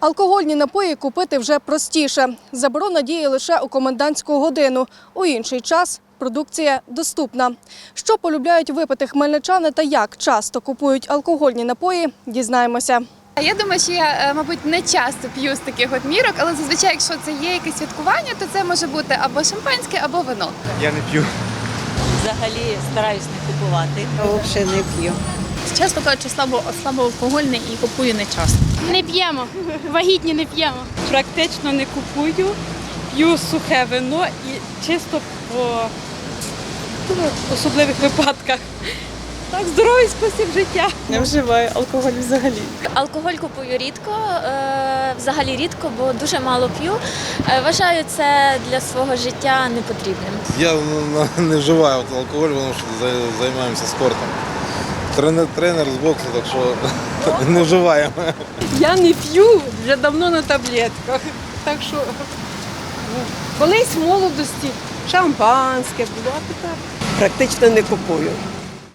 Алкогольні напої купити вже простіше. Заборона діє лише у комендантську годину. У інший час продукція доступна. Що полюбляють випити хмельничани та як часто купують алкогольні напої, дізнаємося. Я думаю, що я, е, мабуть, не часто п'ю з таких от мірок, але зазвичай, якщо це є якесь святкування, то це може бути або шампанське, або вино. Я не п'ю. Взагалі стараюсь не купувати. Взагалі не п'ю. Чесно кажучи, слабо, слабоалкогольний і купую не часто. Не п'ємо, вагітні не п'ємо. практично не купую, п'ю сухе вино і чисто по ну, особливих випадках. Так, здоровий спосіб життя. Не вживаю алкоголь взагалі. Алкоголь купую рідко, е, взагалі рідко, бо дуже мало п'ю. Е, Вважаю це для свого життя непотрібним. Я ну, не вживаю алкоголь, тому що за- займаємося спортом. Тренер, тренер з боксу, так що не вживаємо. Я не п'ю вже давно на таблетках. Так що ну, колись в молодості шампанське було, а тепер Практично не купую.